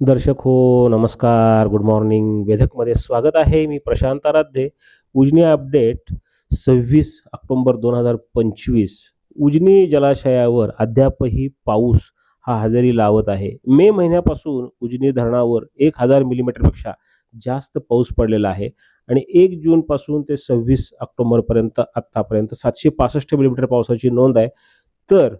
दर्शक हो नमस्कार. गुड मॉर्निंग वेधकमध्ये स्वागत आहे. मी प्रशांत आराध्ये. उजनी अपडेट सव्वीस ऑक्टोंबर दोन हजार पंचवीस. उजनी जलाशयावर अद्यापही पाऊस हा हजेरी लावत आहे. मे महिन्यापासून उजनी धरणावर एक हजार मिलीमीटरपेक्षा जास्त पाऊस पडलेला आहे आणि एक जूनपासून ते सव्वीस ऑक्टोबरपर्यंत आत्तापर्यंत सातशे पासष्ट मिलीमीटर पावसाची नोंद आहे. तर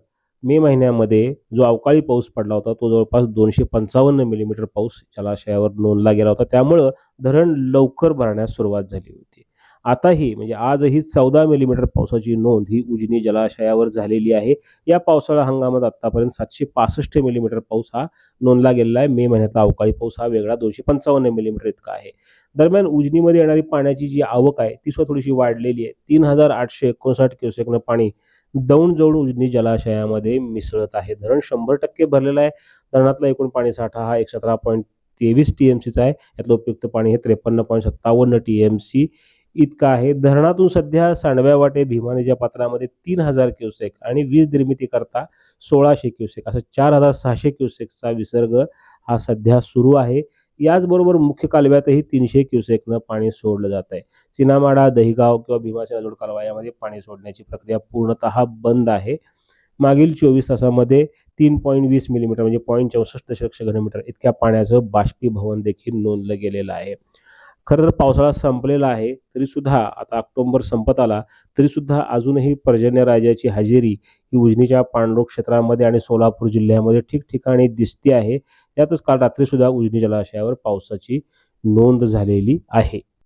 मे महिन्यामध्ये जो अवकाळी पाऊस पडला होता तो जवळपास दोनशे पंचावन्न मिलीमीटर पाऊस जलाशयावर नोंदला गेला होता. त्यामुळं धरण लवकर भरण्यास सुरुवात झाली होती. आताही म्हणजे आजही चौदा मिलीमीटर पावसाची नोंद ही उजनी जलाशयावर झालेली आहे. या पावसाळा हंगामात आतापर्यंत सातशे पासष्ट मिलीमीटर पाऊस हा नोंदला गेलेला आहे. मे महिन्यातला अवकाळी पाऊस हा वेगळा दोनशे पंचावन्न मिलीमीटर इतका आहे. दरम्यान उजनीमध्ये येणारी पाण्याची जी आवक आहे ती सुद्धा थोडीशी वाढलेली आहे. तीन हजार आठशे एकोणसाठ क्युसेकनं पाणी दौंड जवळ उजनी जलाशयामध्ये मिसळत आहे. धरण शंभर टक्के भरलेलं आहे. धरणातला एकूण पाणीसाठा हा एक सतरा पॉईंट तेवीस टी एम सीचा आहे. यातलं उपयुक्त पाणी हे त्रेपन्न पॉईंट सत्तावन्न टी एम सी इतकं आहे. धरणातून सध्या सांडव्या वाटे भीमानेच्या पात्रामध्ये तीन हजार क्युसेक आणि वीज निर्मितीकरता सोळाशे क्युसेक असं चार हजार सहाशे क्युसेकचा विसर्ग हा सध्या सुरू आहे. याचबरोबर मुख्य कालव्यातही तीनशे क्युसेकनं पाणी सोडलं जात आहे. सिनामाडा दहिगाव किंवा भीमाच्या जोड कालवा यामध्ये पाणी सोडण्याची प्रक्रिया पूर्णतः बंद आहे. मागील चोवीस तासामध्ये तीन पॉईंट वीस मिलीमीटर म्हणजे पॉईंट चौसष्ट दशलक्ष घनमीटर इतक्या पाण्याचं बाष्पीभवन देखील नोंदलं गेलेलं आहे. खरं तर पावसाळा संपलेला आहे तरीसुद्धा आता ऑक्टोंबर संपत आला तरीसुद्धा अजूनही पर्जन्यराजाची हजेरी ही उजनीच्या पाणलोट क्षेत्रामध्ये आणि सोलापूर जिल्ह्यामध्ये ठिकठिकाणी दिसते आहे. यातच काल रात्रीसुद्धा उजनी जलाशयावर पावसाची नोंद झालेली आहे.